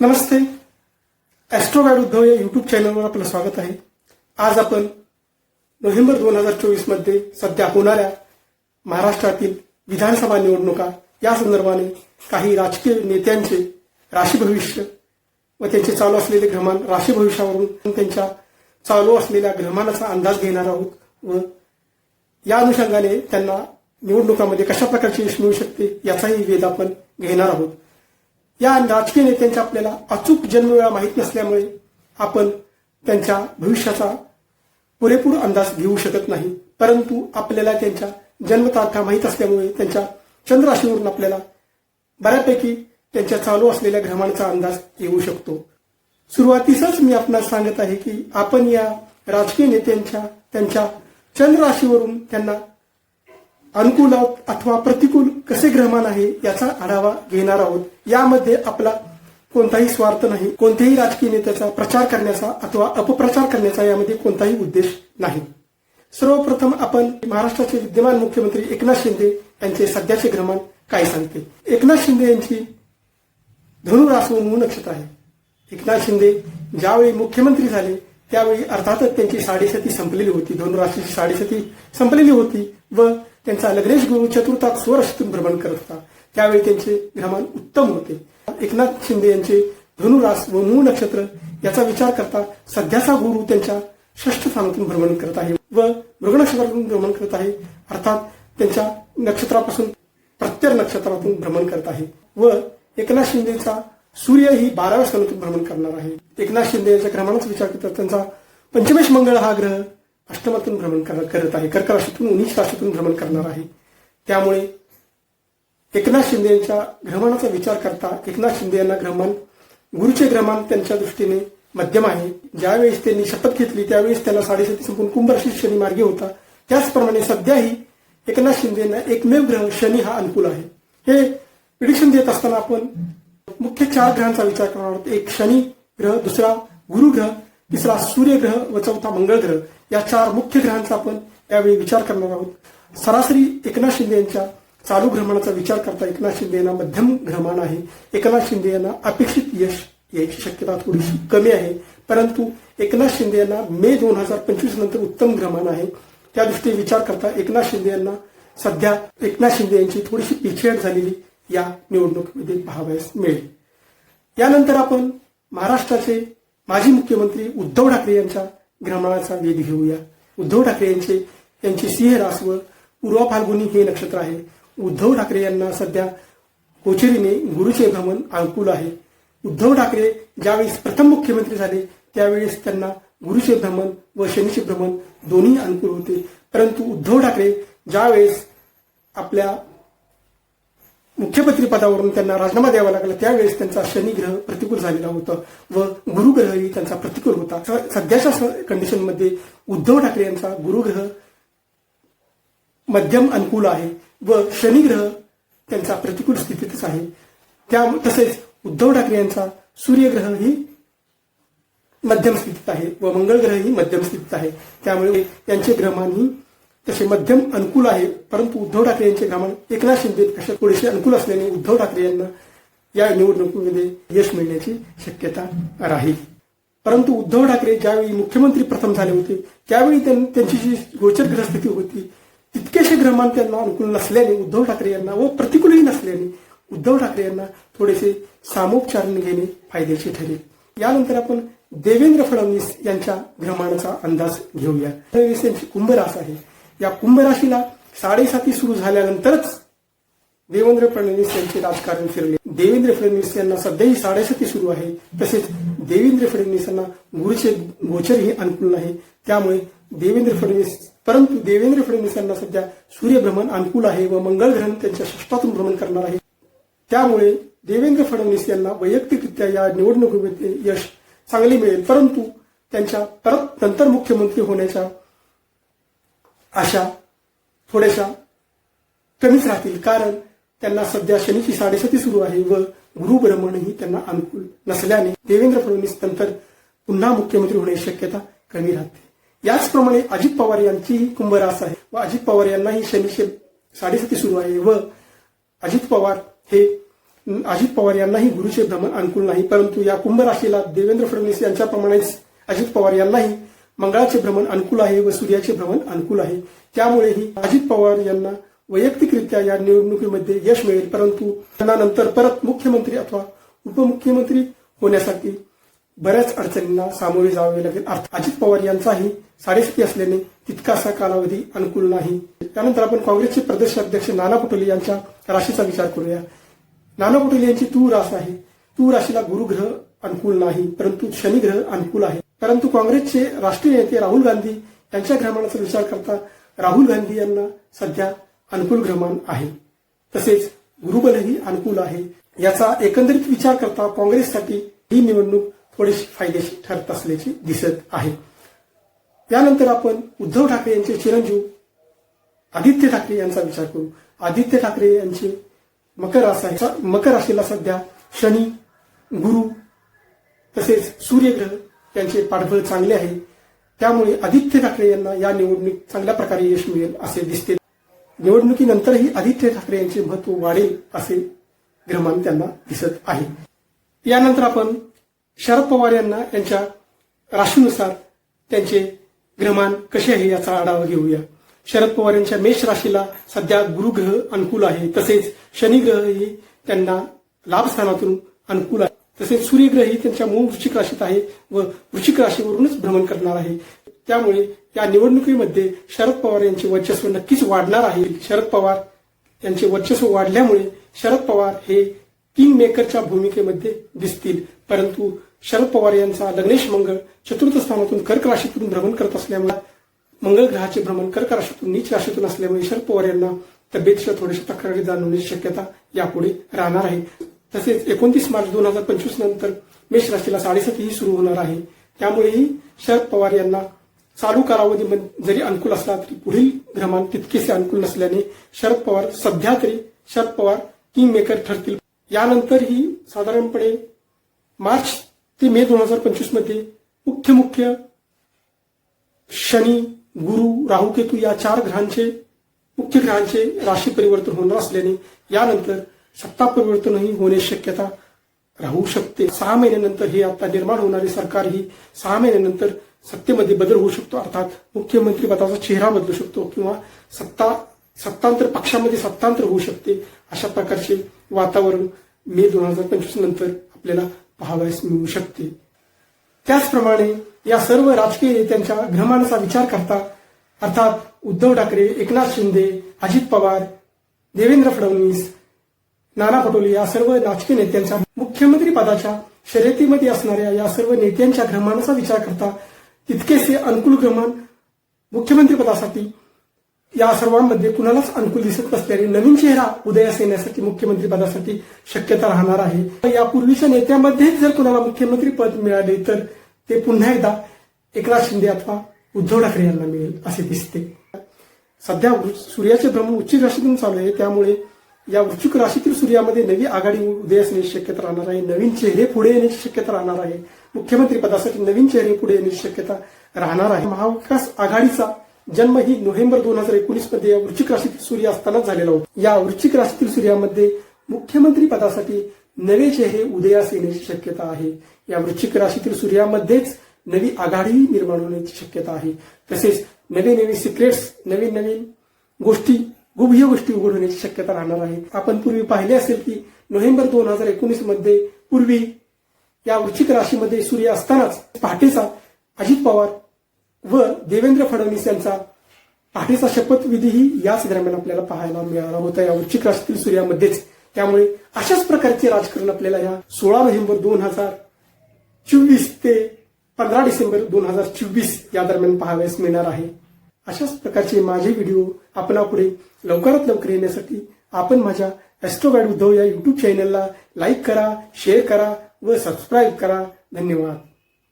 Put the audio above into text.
नमस्ते. ॲस्ट्रोगाईड उद्धव या युट्यूब चॅनलवर आपलं स्वागत आहे. आज आपण नोव्हेंबर दोन हजार चोवीसमध्ये सध्या होणाऱ्या महाराष्ट्रातील विधानसभा निवडणुका या संदर्भाने काही राजकीय नेत्यांचे राशी भविष्य व त्यांचे चालू असलेले ग्रहमान राशी भविष्यावरून त्यांच्या चालू असलेल्या ग्रहमानाचा अंदाज घेणार आहोत व या अनुषंगाने त्यांना निवडणुकामध्ये कशा प्रकारचे यश मिळू शकते याचाही वेध आपण घेणार आहोत. या राजकीय नेत्यांच्या आपल्याला अचूक जन्मवेळा माहीत नसल्यामुळे आपण त्यांच्या भविष्याचा पुरेपूर अंदाज घेऊ शकत नाही. परंतु आपल्याला त्यांच्या जन्मतारखा माहीत असल्यामुळे त्यांच्या चंद्रराशीवरून आपल्याला बऱ्यापैकी त्यांच्या चालू असलेल्या ग्रहणाचा अंदाज येऊ शकतो. सुरुवातीसच मी आपणास सांगत आहे की आपण या राजकीय नेत्यांच्या त्यांच्या चंद्रराशीवरून त्यांना अनुकूल अथवा प्रतिकूल कसे ग्रहमान आहे याचा आढावा घेणार आहोत. यामध्ये आपला कोणताही स्वार्थ नाही कोणत्याही राजकीय नेत्याचा प्रचार करण्याचा अथवा अपप्रचार करण्याचा यामध्ये कोणताही उद्देश नाही. सर्वप्रथम आपण महाराष्ट्राचे विद्यमान मुख्यमंत्री एकनाथ शिंदे यांचे सध्याचे ग्रहमान काय सांगते? एकनाथ शिंदे यांची धनुरास मूळ नक्षत्र आहे. एकनाथ शिंदे ज्यावेळी मुख्यमंत्री झाले त्यावेळी अर्थातच त्यांची साडेसती संपलेली होती. धनुराशीची साडेसती संपलेली होती व त्यांचा लग्नेश गुरु चतुर्थात स्वराशीतून भ्रमण करत होता. त्यावेळी त्यांचे भ्रमण उत्तम होते. एकनाथ शिंदे यांचे धनुरास व मूळ नक्षत्र याचा विचार करता सध्याचा गुरु त्यांच्या षष्ठ स्थानातून भ्रमण करत आहे व मृग नक्षत्रातून भ्रमण करत आहे. अर्थात त्यांच्या नक्षत्रापासून प्रत्येक नक्षत्रातून भ्रमण करत आहे व एकनाथ शिंदेचा सूर्य ही बाराव्या स्थानातून भ्रमण करणार आहे. एकनाथ शिंदे यांच्या क्रमांकाचा विचार करता त्यांचा पंचमेश मंगळ हा ग्रह अष्टमातून भ्रमण कर- करत आहे. कर्क राशीतून उन्नीस राशीतून भ्रमण करणार आहे. त्यामुळे एकनाथ शिंदे यांच्या ग्रहमानाचा विचार करता एकनाथ शिंदे यांना ग्रहमान गुरुचे ग्रहमान त्यांच्या दृष्टीने मध्यम आहे. ज्यावेळेस त्यांनी शपथ घेतली त्यावेळेस त्यांना साडेसाती संपून कुंभ राशीत शनी मार्गी होता. त्याचप्रमाणे सध्याही एकनाथ शिंदे यांना एकमेव ग्रह शनी हा अनुकूल आहे. हे प्रिडिक्शन देत असताना आपण मुख्य चार ग्रहांचा विचार करणार आहोत. एक शनी ग्रह दुसरा गुरु ग्रह तिसरा सूर्य ग्रह व चौथा मंगळ ग्रह. या चार मुख्य ग्रहांचा आपण यावेळी विचार करणार आहोत. सरासरी एकनाथ शिंदे यांच्या चालू ग्रहणाचा विचार करता एकनाथ शिंदे यांना मध्यम ग्रहमान आहे. एकनाथ शिंदे यांना अपेक्षित यश याची शक्यता थोडीशी कमी आहे. परंतु एकनाथ शिंदे यांना मे दोन हजार पंचवीस नंतर उत्तम ग्रहमान आहे. त्या दृष्टीने विचार करता एकनाथ शिंदे यांना सध्या एकनाथ शिंदे यांची थोडीशी पिछेड झालेली या निवडणुकीमध्ये पाहावयास मिळेल. यानंतर आपण महाराष्ट्राचे माजी मुख्यमंत्री उद्धव ठाकरे यांच्या ग्रहणाचा वेध घेऊया. उद्धव ठाकरे यांचे यांची सिंह रास व पूर्वा फाल्गुनी हे नक्षत्र आहे. उद्धव ठाकरे यांना सध्या कोचेरीने गुरुचे भ्रमण अनुकूल आहे. उद्धव ठाकरे ज्यावेळेस प्रथम मुख्यमंत्री झाले त्यावेळेस त्यांना गुरुचे भ्रमण व शनीचे भ्रमण दोन्ही अनुकूल होते. परंतु उद्धव ठाकरे ज्यावेळेस आपल्या मुख्यमंत्री पदावरून त्यांना राजीनामा द्यावा लागला. त्यावेळेस त्यांचा शनिग्रह प्रतिकूल झालेला होता व गुरुग्रहही त्यांचा प्रतिकूल होता. सध्याच्या कंडिशनमध्ये उद्धव ठाकरे यांचा गुरुग्रह मध्यम अनुकूल आहे व शनिग्रह त्यांचा प्रतिकूल स्थितीतच आहे. त्या तसेच उद्धव ठाकरे यांचा सूर्यग्रह ही मध्यम स्थितीत आहे व मंगळ ग्रहही मध्यम स्थितीत आहे. त्यामुळे त्यांचे ग्रहमान ही तसे मध्यम अनुकूल आहे. परंतु उद्धव ठाकरे यांचे ग्रहमान एकनाथ शिंदे कशा थोडेसे अनुकूल असल्याने उद्धव ठाकरे यांना या निवडणुकीमध्ये यश मिळण्याची शक्यता राहील. परंतु उद्धव ठाकरे ज्यावेळी मुख्यमंत्री प्रथम झाले होते त्यावेळी त्यांची जी गोचर ग्रहस्थिती होती तितकेसे ग्रहमान त्यांना अनुकूल नसल्याने उद्धव ठाकरे यांना व प्रतिकूलही नसल्याने उद्धव ठाकरे यांना थोडेसे सामोपचारण घेणे फायद्याचे ठरेल. यानंतर आपण देवेंद्र फडणवीस यांच्या ग्रहमानाचा अंदाज घेऊया. फडणवीस यांची कुंभ रास आहे. या कुंभ राशीला साडेसाती सुरू झाल्यानंतरच देवेंद्र फडणवीस यांचे राजकारण फिरले. देवेंद्र फडणवीस यांना सध्याही साडेसाती सुरू आहे. तसेच देवेंद्र फडणवीस यांना गुरुचे गोचरही अनुकूल नाही त्यामुळे देवेंद्र फडणवीस परंतु देवेंद्र फडणवीस यांना सध्या सूर्यभ्रमण अनुकूल आहे व मंगळ ग्रहण त्यांच्या षष्टातून भ्रमण करणार आहे. त्यामुळे देवेंद्र फडणवीस यांना वैयक्तिकरित्या या निवडणुकीमध्ये यश चांगले मिळेल. परंतु त्यांच्या परत नंतर मुख्यमंत्री होण्याच्या आशा थोड्याशा कमीच राहतील. कारण त्यांना सध्या शनीची साडेसती सुरू आहे व गुरुभ्रमणही त्यांना अनुकूल नसल्याने देवेंद्र फडणवीस नंतर पुन्हा मुख्यमंत्री होण्याची शक्यता कमी राहते. याचप्रमाणे अजित पवार यांचीही कुंभरास आहे व अजित पवार यांनाही शनीचे साडेसती सुरू आहे व अजित पवार हे अजित पवार यांनाही गुरुचे भ्रमण अनुकूल नाही. परंतु या कुंभ राशीला देवेंद्र फडणवीस यांच्याप्रमाणेच अजित पवार यांनाही मंगळाचे भ्रमण अनुकूल आहे व सूर्याचे भ्रमण अनुकूल आहे. त्यामुळेही अजित पवार यांना वैयक्तिकरित्या या निवडणुकीमध्ये यश मिळेल परंतु त्यांना नंतर परत मुख्यमंत्री अथवा उपमुख्यमंत्री होण्यासाठी बऱ्याच अडचणींना सामोरे जावे लागेल. अजित पवार यांचाही साडेसाती असल्याने तितकासा कालावधी अनुकूल नाही. त्यानंतर आपण काँग्रेसचे प्रदेशाध्यक्ष नाना पटोले यांच्या राशीचा विचार करूया. नाना पटोले यांची तू रास आहे. तू राशीला गुरुग्रह अनुकूल नाही परंतु शनिग्रह अनुकूल आहे. परंतु काँग्रेसचे राष्ट्रीय नेते राहुल गांधी यांच्या ग्रहमानाचा विचार करता राहुल गांधी यांना सध्या अनुकूल ग्रहमान आहे. तसेच गुरुबलही अनुकूल आहे. याचा एकंदरीत विचार करता काँग्रेससाठी ही निवडणूक थोडीशी फायदेशीर ठरत असल्याचे दिसत आहे. त्यानंतर आपण उद्धव ठाकरे यांचे चिरंजीव आदित्य ठाकरे यांचा विचार करू. आदित्य ठाकरे यांचे मकर रास मकर राशीला सध्या शनी गुरु तसेच सूर्यग्रह त्यांचे पाठबळ चांगले आहे. त्यामुळे आदित्य ठाकरे यांना या निवडणूक चांगल्या प्रकारे यश मिळेल असे दिसते निवडणुकीनंतरही आदित्य ठाकरे यांचे महत्त्व वाढेल असे ग्रहमान त्यांना दिसत आहे. यानंतर आपण शरद पवार यांना यांच्या राशीनुसार त्यांचे ग्रहमान कसे आहे याचा आढावा घेऊया. शरद पवार यांच्या मेष राशीला सध्या गुरुग्रह अनुकूल आहे. तसेच शनिग्रहही त्यांना लाभस्थानातून अनुकूल आहे. तसेच सूर्यग्रही त्यांच्या मूळ वृश्चिक राशीत आहे व वृश्चिक राशीवरूनच भ्रमण करणार आहे. त्यामुळे या निवडणुकीमध्ये शरद पवार यांचे वर्चस्व नक्कीच वाढणार आहे. शरद पवार यांचे वर्चस्व वाढल्यामुळे शरद पवार हे किंग मेकरच्या भूमिकेमध्ये दिसतील. परंतु शरद पवार यांचा लग्नेश मंगळ चतुर्थ स्थानातून कर्क राशीतून भ्रमण करत असल्यामुळे मंगळ ग्रहाचे भ्रमण कर्क राशीतून नीच राशीतून असल्यामुळे शरद पवार यांना तब्येतीच्या थोड्याशा तक्रारी जाणवण्याची शक्यता यापुढे राहणार आहे. तसेच एकोणतीस मार्च दोन हजार पंचवीस नंतर मेष राशीला साडेसातीही सुरू होणार आहे. त्यामुळेही शरद पवार यांना चालू कालावधी जरी अनुकूल असला तरी पुढील ग्रहमान तितकेसे अनुकूल नसल्याने शरद पवार सध्या तरी शरद पवार किंग मेकर ठरतील. यानंतरही साधारणपणे मार्च ते मे दोन हजार पंचवीसमध्ये मुख्य मुख्य शनी गुरु राहू केतू या चार ग्रहांचे मुख्य ग्रहांचे राशी परिवर्तन होणार असल्याने यानंतर सत्ता परिवर्तनही होण्याची शक्यता राहू शकते. सहा महिन्यानंतर हे आता निर्माण होणारे सरकार ही सहा महिन्यानंतर सत्तेमध्ये बदल होऊ शकतो. अर्थात मुख्यमंत्री पदाचा चेहरा बदलू शकतो किंवा सत्ता सत्तांतर पक्षामध्ये सत्तांतर होऊ शकते अशा प्रकारचे वातावरण मे दोन हजार पंचवीस नंतर आपल्याला पाहावयास मिळू शकते. त्याचप्रमाणे या सर्व राजकीय नेत्यांच्या ग्रहमानाचा विचार करता अर्थात उद्धव ठाकरे एकनाथ शिंदे अजित पवार देवेंद्र फडणवीस नाना पटोले या सर्व राजकीय नेत्यांच्या मुख्यमंत्री पदाच्या शर्यतीमध्ये असणाऱ्या या सर्व नेत्यांच्या क्रमांचा विचार करता तितकेसे अनुकूल क्रमांक मुख्यमंत्री पदासाठी या सर्वांमध्ये कुणालाच अनुकूल दिसत नसल्याने नवीन चेहरा उदयास येण्यासाठी मुख्यमंत्री पदासाठी शक्यता राहणार आहे. यापूर्वीच्या नेत्यामध्येच जर कुणाला मुख्यमंत्री पद मिळाले तर ते पुन्हा एकदा एकनाथ शिंदे अथवा उद्धव ठाकरे यांना मिळेल असे दिसते. सध्या सूर्याचे भ्रमण उच्च राशीतून चालू आहे. त्यामुळे या वृश्चिक राशीतील सूर्यामध्ये नवी आघाडी उदयास येण्याची शक्यता राहणार आहे. नवीन चेहरे पुढे येण्याची शक्यता राहणार आहे. मुख्यमंत्री पदासाठी नवीन चेहरे पुढे येण्याची शक्यता राहणार आहे. महाविकास आघाडीचा जन्म ही नोव्हेंबर दोन हजार एकोणीसमध्ये या वृश्चिक राशीतील सूर्य असतानाच झालेला होता. या वृश्चिक राशीतील सूर्यामध्ये मुख्यमंत्री पदासाठी नवे चेहरे उदयास येण्याची शक्यता आहे. या वृश्चिक राशीतील सूर्यामध्येच नवी आघाडी निर्माण होण्याची शक्यता आहे. तसेच नवे नवे सिक्रेट्स नवीन नवीन गोष्टी गुभ्य गोष्टी उघड होण्याची शक्यता राहणार आहे. आपण पूर्वी पाहिले असेल की नोव्हेंबर दोन हजार एकोणीसमध्ये पूर्वी या वृश्चिक राशीमध्ये सूर्य असतानाच पहाटेचा अजित पवार व देवेंद्र फडणवीस यांचा पहाटेचा शपथविधीही याच दरम्यान आपल्याला पाहायला मिळाला होता. या वृश्चिक राशीतील सूर्यामध्येच. त्यामुळे अशाच प्रकारचे राजकारण आपल्याला या सोळा नोव्हेंबर दोन हजार चोवीस ते पंधरा डिसेंबर दोन हजार चोवीस या दरम्यान पाहावयास मिळणार आहे. अशाच प्रकारचे माझे व्हिडिओ आपणापुढे लवकरात लवकर येण्यासाठी आपण माझ्या ॲस्ट्रोगाईड उद्धव या युट्यूब चॅनलला लाईक करा शेअर करा व सबस्क्राईब करा. धन्यवाद.